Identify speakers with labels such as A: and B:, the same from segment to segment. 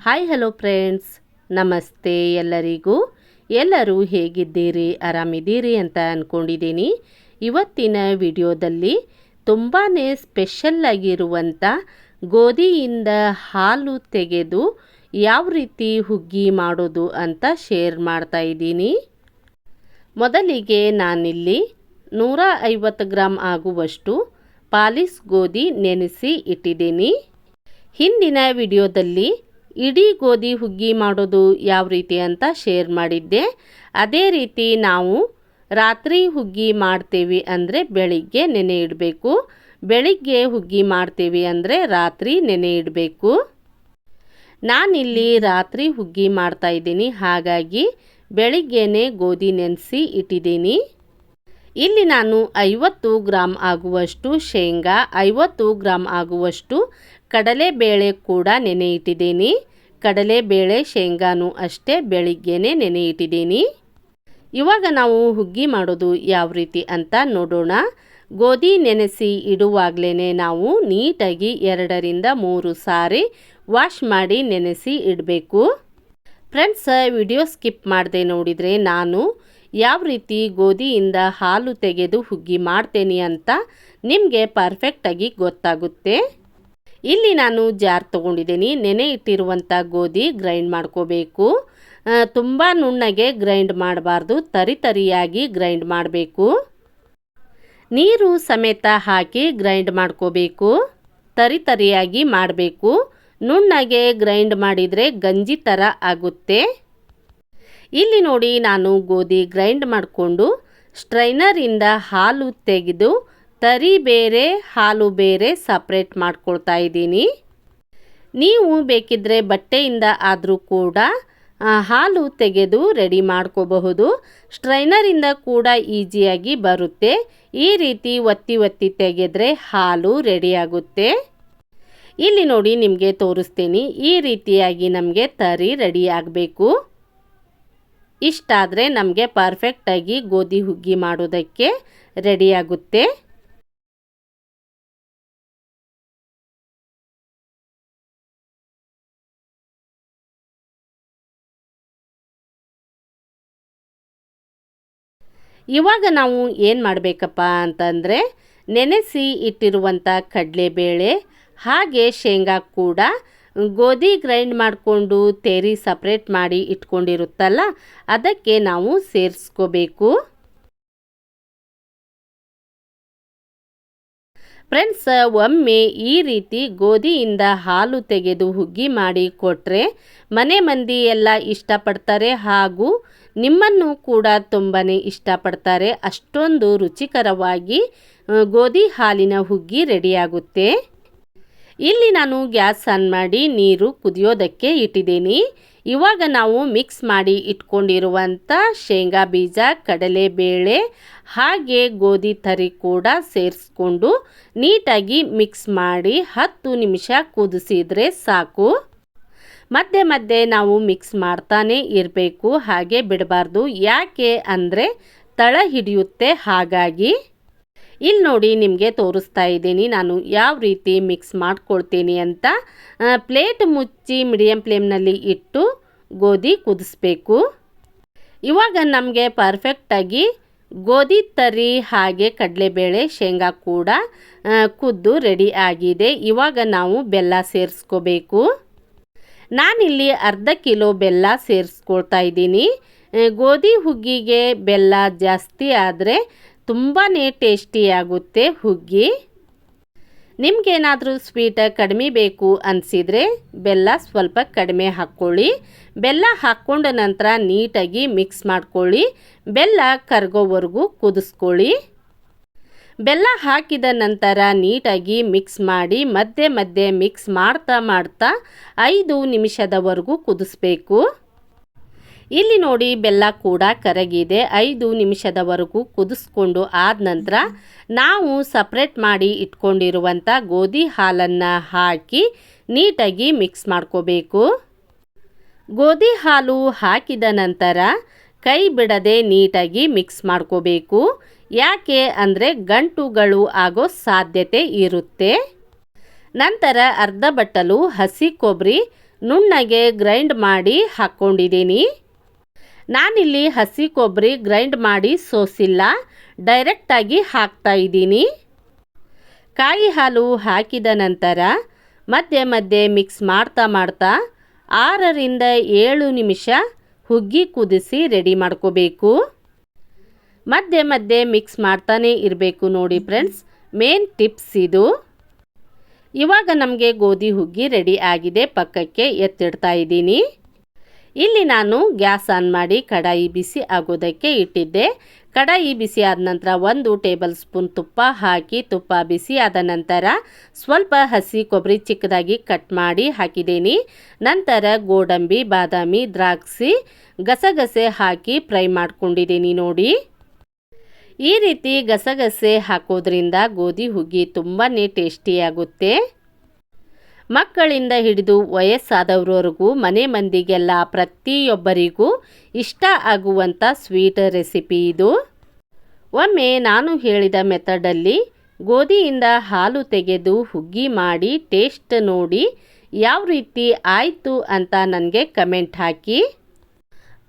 A: Hi hello friends ನಮಸ್ತೆ ಎಲ್ಲರಿಗೂ. ಎಲ್ಲರೂ ಹೇಗಿದ್ದೀರಿ? ಆರಾಮಿದ್ದೀರಿ ಅಂತ ಅಂದ್ಕೊಂಡಿದ್ದೀನಿ ಇವತ್ತಿನ ವಿಡಿಯೋದಲ್ಲಿ ತುಂಬಾ ಸ್ಪೆಷಲ್ ಆಗಿರುವಂಥ ಗೋಧಿಯಿಂದ ಹಾಲು ತೆಗೆದು ಯಾವ ರೀತಿ ಹುಗ್ಗಿ ಮಾಡೋದು ಅಂತ ಶೇರ್ ಮಾಡ್ತಾ ಇದ್ದೀನಿ. ಮೊದಲಿಗೆ ನಾನಿಲ್ಲಿ ನೂರ ಐವತ್ತು ಗ್ರಾಮ್ ಆಗುವಷ್ಟು ಪಾಲಿಸ್ ಗೋಧಿ ನೆನೆಸಿ ಇಟ್ಟಿದ್ದೀನಿ. ಹಿಂದಿನ ವಿಡಿಯೋದಲ್ಲಿ ಇಡೀ ಗೋಧಿ ಹುಗ್ಗಿ ಮಾಡೋದು ಯಾವ ರೀತಿ ಅಂತ ಶೇರ್ ಮಾಡಿದ್ದೆ. ಅದೇ ರೀತಿ ನಾವು ರಾತ್ರಿ ಹುಗ್ಗಿ ಮಾಡ್ತೀವಿ ಅಂದರೆ ಬೆಳಿಗ್ಗೆ ನೆನೆ ಇಡಬೇಕು. ಬೆಳಿಗ್ಗೆ ಹುಗ್ಗಿ ಮಾಡ್ತೀವಿ ಅಂದರೆ ರಾತ್ರಿ ನೆನೆ ಇಡಬೇಕು. ನಾನಿಲ್ಲಿ ರಾತ್ರಿ ಹುಗ್ಗಿ ಮಾಡ್ತಾ ಇದ್ದೀನಿ. ಹಾಗಾಗಿ ಬೆಳಿಗ್ಗೆನೇ ಗೋಧಿ ನೆನೆಸಿ ಇಟ್ಟಿದ್ದೀನಿ. ಇಲ್ಲಿ ನಾನು ಐವತ್ತು ಗ್ರಾಮ್ ಆಗುವಷ್ಟು ಶೇಂಗಾ, ಐವತ್ತು ಗ್ರಾಮ್ ಆಗುವಷ್ಟು ಕಡಲೆಬೇಳೆ ಕೂಡ ನೆನೆ ಇಟ್ಟಿದ್ದೀನಿ. ಕಡಲೆಬೇಳೆ, ಶೇಂಗಾನು ಅಷ್ಟೇ ಬೆಳಿಗ್ಗೆನೆ ನೆನೆ ಇಟ್ಟಿದ್ದೀನಿ ಇವಾಗ ನಾವು ಹುಗ್ಗಿ ಮಾಡೋದು ಯಾವ ರೀತಿ ಅಂತ ನೋಡೋಣ. ಗೋಧಿ ನೆನೆಸಿ ಇಡುವಾಗಲೇ ನಾವು ನೀಟಾಗಿ ಎರಡರಿಂದ ಮೂರು ಸಾರಿ ವಾಶ್ ಮಾಡಿ ನೆನೆಸಿ ಇಡಬೇಕು. ಫ್ರೆಂಡ್ಸ್, ವಿಡಿಯೋ ಸ್ಕಿಪ್ ಮಾಡದೆ ನೋಡಿದರೆ ನಾನು ಯಾವ ರೀತಿ ಗೋಧಿಯಿಂದ ಹಾಲು ತೆಗೆದು ಹುಗ್ಗಿ ಮಾಡ್ತೇನೆ ಅಂತ ನಿಮಗೆ ಪರ್ಫೆಕ್ಟಾಗಿ ಗೊತ್ತಾಗುತ್ತೆ. ಇಲ್ಲಿ ನಾನು ಜಾರ್ ತೊಗೊಂಡಿದ್ದೀನಿ. ನೆನೆ ಇಟ್ಟಿರುವಂಥ ಗೋಧಿ ಗ್ರೈಂಡ್ ಮಾಡ್ಕೋಬೇಕು. ತುಂಬ ನುಣ್ಣಗೆ ಗ್ರೈಂಡ್ ಮಾಡಬಾರ್ದು. ತರಿ ತರಿಯಾಗಿ ಗ್ರೈಂಡ್ ಮಾಡಬೇಕು. ನೀರು ಸಮೇತ ಹಾಕಿ ಗ್ರೈಂಡ್ ಮಾಡ್ಕೋಬೇಕು. ತರಿ ತರಿಯಾಗಿ ಮಾಡಬೇಕು. ನುಣ್ಣಗೆ ಗ್ರೈಂಡ್ ಮಾಡಿದರೆ ಗಂಜಿ ಥರ ಆಗುತ್ತೆ. ಇಲ್ಲಿ ನೋಡಿ ನಾನು ಗೋಧಿ ಗ್ರೈಂಡ್ ಮಾಡಿಕೊಂಡು ಸ್ಟ್ರೈನರಿಂದ ಹಾಲು ತೆಗೆದು ತರಿ ಬೇರೆ, ಹಾಲು ಬೇರೆ ಸಪ್ರೇಟ್ ಮಾಡ್ಕೊಳ್ತಾ ಇದ್ದೀನಿ. ನೀವು ಬೇಕಿದ್ದರೆ ಬಟ್ಟೆಯಿಂದ ಆದರೂ ಕೂಡ ಹಾಲು ತೆಗೆದು ರೆಡಿ ಮಾಡ್ಕೋಬಹುದು. ಸ್ಟ್ರೈನರಿಂದ ಕೂಡ ಈಜಿಯಾಗಿ ಬರುತ್ತೆ. ಈ ರೀತಿ ಒತ್ತಿ ಒತ್ತಿ ತೆಗೆದ್ರೆ ಹಾಲು ರೆಡಿಯಾಗುತ್ತೆ ಇಲ್ಲಿ ನೋಡಿ ನಿಮಗೆ ತೋರಿಸ್ತೀನಿ. ಈ ರೀತಿಯಾಗಿ ನಮಗೆ ತರಿ ರೆಡಿ ಆಗಬೇಕು. ಇಷ್ಟಾದರೆ ನಮಗೆ ಪರ್ಫೆಕ್ಟಾಗಿ ಗೋಧಿ ಹುಗ್ಗಿ ಮಾಡೋದಕ್ಕೆ ರೆಡಿಯಾಗುತ್ತೆ ಇವಾಗ ನಾವು ಏನು ಮಾಡಬೇಕಪ್ಪ ಅಂತಂದರೆ ನೆನೆಸಿ ಇಟ್ಟಿರುವಂಥ ಕಡಲೆಬೇಳೆ, ಹಾಗೆ ಶೇಂಗಾ ಕೂಡ ಗೋಧಿ ಗ್ರೈಂಡ್ ಮಾಡಿಕೊಂಡು ತೇರಿ ಸಪ್ರೇಟ್ ಮಾಡಿ ಇಟ್ಕೊಂಡಿರುತ್ತಲ್ಲ, ಅದಕ್ಕೆ ನಾವು ಸೇರಿಸ್ಕೋಬೇಕು. ಫ್ರೆಂಡ್ಸ್, ಒಮ್ಮೆ ಈ ರೀತಿ ಗೋಧಿಯಿಂದ ಹಾಲು ತೆಗೆದು ಹುಗ್ಗಿ ಮಾಡಿ ಕೊಟ್ಟರೆ ಮನೆ ಮಂದಿ ಎಲ್ಲ ಇಷ್ಟಪಡ್ತಾರೆ ಹಾಗೂ ನಿಮ್ಮನ್ನು ಕೂಡ ತುಂಬಾ ಇಷ್ಟಪಡ್ತಾರೆ. ಅಷ್ಟೊಂದು ರುಚಿಕರವಾಗಿ ಗೋಧಿ ಹಾಲಿನ ಹುಗ್ಗಿ ರೆಡಿಯಾಗುತ್ತೆ. ಇಲ್ಲಿ ನಾನು ಗ್ಯಾಸ್ ಆನ್ ಮಾಡಿ ನೀರು ಕುದಿಯೋದಕ್ಕೆ ಇಟ್ಟಿದ್ದೀನಿ. ಇವಾಗ ನಾವು ಮಿಕ್ಸ್ ಮಾಡಿ ಇಟ್ಕೊಂಡಿರುವಂಥ ಶೇಂಗಾ ಬೀಜ ಕಡಲೆಬೇಳೆ ಹಾಗೆ ಗೋಧಿ ತರಿ ಕೂಡ ಸೇರಿಸ್ಕೊಂಡು ನೀಟಾಗಿ ಮಿಕ್ಸ್ ಮಾಡಿ ಹತ್ತು ನಿಮಿಷ ಕುದಿಸಿದರೆ ಸಾಕು. ಮಧ್ಯೆ ಮಧ್ಯೆ ನಾವು ಮಿಕ್ಸ್ ಮಾಡ್ತಾನೆ ಇರಬೇಕು, ಹಾಗೆ ಬಿಡಬಾರ್ದು. ಯಾಕೆ ಅಂದರೆ ತಳ ಹಿಡಿಯುತ್ತೆ ಹಾಗಾಗಿ. ಇಲ್ಲಿ ನೋಡಿ ನಿಮಗೆ ತೋರಿಸ್ತಾ ಇದ್ದೀನಿ. ನಾನು ಯಾವ ರೀತಿ ಮಿಕ್ಸ್ ಮಾಡ್ಕೊಳ್ತೀನಿ ಅಂತ ಪ್ಲೇಟ್ ಮುಚ್ಚಿ ಮೀಡಿಯಮ್ ಫ್ಲೇಮ್ನಲ್ಲಿ ಇಟ್ಟು ಗೋಧಿ ಕುದಿಸ್ಬೇಕು. ಇವಾಗ ನಮಗೆ ಪರ್ಫೆಕ್ಟಾಗಿ ಗೋಧಿ ತರಿ ಹಾಗೆ ಕಡಲೆಬೇಳೆ ಶೇಂಗಾ ಕೂಡ ಕುದ್ದು ರೆಡಿ ಆಗಿದೆ. ಇವಾಗ ನಾವು ಬೆಲ್ಲ ಸೇರಿಸ್ಕೋಬೇಕು. ನಾನಿಲ್ಲಿ ಅರ್ಧ ಕಿಲೋ ಬೆಲ್ಲ ಸೇರಿಸ್ಕೊಳ್ತಾ ಇದ್ದೀನಿ. ಗೋಧಿ ಹುಗ್ಗಿಗೆ ಬೆಲ್ಲ ಜಾಸ್ತಿ ಆದರೆ ತುಂಬಾ ಟೇಸ್ಟಿಯಾಗುತ್ತೆ ಹುಗ್ಗಿ. ನಿಮಗೇನಾದರೂ ಸ್ವೀಟ ಕಡಿಮೆ ಬೇಕು ಅನಿಸಿದರೆ ಬೆಲ್ಲ ಸ್ವಲ್ಪ ಕಡಿಮೆ ಹಾಕ್ಕೊಳ್ಳಿ. ಬೆಲ್ಲ ಹಾಕ್ಕೊಂಡ ನಂತರ ನೀಟಾಗಿ ಮಿಕ್ಸ್ ಮಾಡ್ಕೊಳ್ಳಿ. ಬೆಲ್ಲ ಕರಗೋವರೆಗೂ ಕುದಿಸ್ಕೊಳ್ಳಿ. ಬೆಲ್ಲ ಹಾಕಿದ ನಂತರ ನೀಟಾಗಿ ಮಿಕ್ಸ್ ಮಾಡಿ ಮಧ್ಯೆ ಮಧ್ಯೆ ಮಿಕ್ಸ್ ಮಾಡ್ತಾ ಮಾಡ್ತಾ ಐದು ನಿಮಿಷದವರೆಗೂ ಕುದಿಸ್ಬೇಕು. ಇಲ್ಲಿ ನೋಡಿ ಬೆಲ್ಲ ಕೂಡ ಕರಗಿದೆ. ಐದು ನಿಮಿಷದವರೆಗೂ ಕುದಿಸ್ಕೊಂಡು ಆದ ನಂತರ ನಾವು ಸಪ್ರೇಟ್ ಮಾಡಿ ಇಟ್ಕೊಂಡಿರುವಂಥ ಗೋಧಿ ಹಾಲನ್ನು ಹಾಕಿ ನೀಟಾಗಿ ಮಿಕ್ಸ್ ಮಾಡ್ಕೋಬೇಕು. ಗೋಧಿ ಹಾಲು ಹಾಕಿದ ನಂತರ ಕೈ ಬಿಡದೆ ನೀಟಾಗಿ ಮಿಕ್ಸ್ ಮಾಡ್ಕೋಬೇಕು. ಯಾಕೆ ಅಂದರೆ ಗಂಟುಗಳು ಆಗೋ ಸಾಧ್ಯತೆ ಇರುತ್ತೆ. ನಂತರ ಅರ್ಧ ಬಟ್ಟಲು ಹಸಿ ಕೊಬ್ಬರಿ, ನುಣ್ಣಗೆ ಗ್ರೈಂಡ್ ಮಾಡಿ ಹಾಕ್ಕೊಂಡಿದ್ದೀನಿ ನಾನಿಲ್ಲಿ ಹಸಿ ಕೊಬ್ಬರಿ ಗ್ರೈಂಡ್ ಮಾಡಿ ಸೋಸಿಲ್ಲ ಡೈರೆಕ್ಟಾಗಿ ಹಾಕ್ತಾ ಇದ್ದೀನಿ. ಕಾಯಿ ಹಾಲು ಹಾಕಿದ ನಂತರ ಮಧ್ಯೆ ಮಧ್ಯೆ ಮಿಕ್ಸ್ ಮಾಡ್ತಾ ಮಾಡ್ತಾ ಆರರಿಂದ ಏಳು ನಿಮಿಷ ಹುಗ್ಗಿ ಕುದಿಸಿ ರೆಡಿ ಮಾಡ್ಕೋಬೇಕು. ಮಧ್ಯೆ ಮಧ್ಯೆ ಮಿಕ್ಸ್ ಮಾಡ್ತಾನೇ ಇರಬೇಕು ನೋಡಿ ಫ್ರೆಂಡ್ಸ್ ಮೇನ್ ಟಿಪ್ಸ್ ಇದು. ಇವಾಗ ನಮಗೆ ಗೋಧಿ ಹುಗ್ಗಿ ರೆಡಿ ಆಗಿದೆ, ಪಕ್ಕಕ್ಕೆ ಎತ್ತಿಡ್ತಾ ಇದ್ದೀನಿ. ಇಲ್ಲಿ ನಾನು ಗ್ಯಾಸ್ ಆನ್ ಮಾಡಿ ಕಡಾಯಿ ಬಿಸಿ ಆಗೋದಕ್ಕೆ ಇಟ್ಟಿದ್ದೆ. ಕಡಾಯಿ ಬಿಸಿ ಆದ ನಂತರ ಒಂದು ಟೇಬಲ್ ಸ್ಪೂನ್ ತುಪ್ಪ ಹಾಕಿ ತುಪ್ಪ ಬಿಸಿ ಆದ ನಂತರ ಸ್ವಲ್ಪ ಹಸಿ ಕೊಬ್ಬರಿ ಚಿಕ್ಕದಾಗಿ ಕಟ್ ಮಾಡಿ ಹಾಕಿದ್ದೀನಿ. ನಂತರ ಗೋಡಂಬಿ, ಬಾದಾಮಿ ದ್ರಾಕ್ಷಿ ಗಸಗಸೆ ಹಾಕಿ ಫ್ರೈ ಮಾಡ್ಕೊಂಡಿದ್ದೀನಿ ನೋಡಿ. ಈ ರೀತಿ ಗಸಗಸೆ ಹಾಕೋದ್ರಿಂದ ಗೋಧಿ ಹುಗ್ಗಿ ತುಂಬಾ ಟೇಸ್ಟಿಯಾಗುತ್ತೆ ಮಕ್ಕಳಿಂದ ಹಿಡಿದು ವಯಸ್ಸಾದವರವರೆಗೂ ಮನೆ ಮಂದಿಗೆಲ್ಲ ಪ್ರತಿಯೊಬ್ಬರಿಗೂ ಇಷ್ಟ ಆಗುವಂಥ ಸ್ವೀಟ್ ರೆಸಿಪಿ ಇದು. ಒಮ್ಮೆ ನಾನು ಹೇಳಿದ ಮೆಥಡಲ್ಲಿ ಗೋಧಿಯಿಂದ ಹಾಲು ತೆಗೆದು ಹುಗ್ಗಿ ಮಾಡಿ ಟೇಸ್ಟ್ ನೋಡಿ ಯಾವ ರೀತಿ ಆಯಿತು ಅಂತ ನನಗೆ ಕಮೆಂಟ್ ಹಾಕಿ.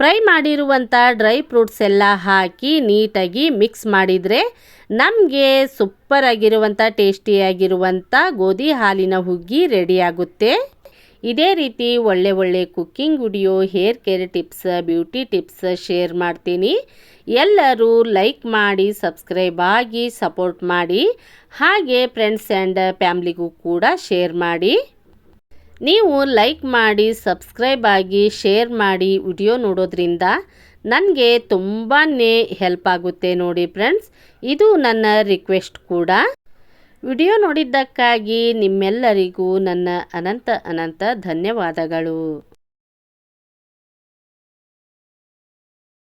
A: ಫ್ರೈ ಮಾಡಿರುವಂಥ ಡ್ರೈ ಫ್ರೂಟ್ಸ್ ಎಲ್ಲ ಹಾಕಿ ನೀಟಾಗಿ ಮಿಕ್ಸ್ ಮಾಡಿದರೆ ನಮಗೆ ಸೂಪರ್ ಆಗಿರುವಂಥ ಟೇಸ್ಟಿಯಾಗಿರುವಂಥ ಗೋಧಿ ಹಾಲಿನ ಹುಗ್ಗಿ ರೆಡಿಯಾಗುತ್ತೆ ಇದೇ ರೀತಿ ಒಳ್ಳೆ ಒಳ್ಳೆ cooking video hair care tips beauty tips share ಮಾಡ್ತೀನಿ. ಎಲ್ಲರೂ ಲೈಕ್ ಮಾಡಿ ಸಬ್ಸ್ಕ್ರೈಬ್ ಆಗಿ ಸಪೋರ್ಟ್ ಮಾಡಿ, ಹಾಗೆ ಫ್ರೆಂಡ್ಸ್ ಆ್ಯಂಡ್ ಫ್ಯಾಮ್ಲಿಗೂ ಕೂಡ ಶೇರ್ ಮಾಡಿ. ನೀವು ಲೈಕ್ ಮಾಡಿ, ಸಬ್ಸ್ಕ್ರೈಬ್ ಆಗಿ, ಶೇರ್ ಮಾಡಿ ವಿಡಿಯೋ ನೋಡೋದ್ರಿಂದ ನನಗೆ ತುಂಬಾ ಹೆಲ್ಪ್ ಆಗುತ್ತೆ ನೋಡಿ ಫ್ರೆಂಡ್ಸ್. ಇದು ನನ್ನ ರಿಕ್ವೆಸ್ಟ್ ಕೂಡ. ವಿಡಿಯೋ ನೋಡಿದ್ದಕ್ಕಾಗಿ ನಿಮ್ಮೆಲ್ಲರಿಗೂ ನನ್ನ ಅನಂತ ಅನಂತ ಧನ್ಯವಾದಗಳು.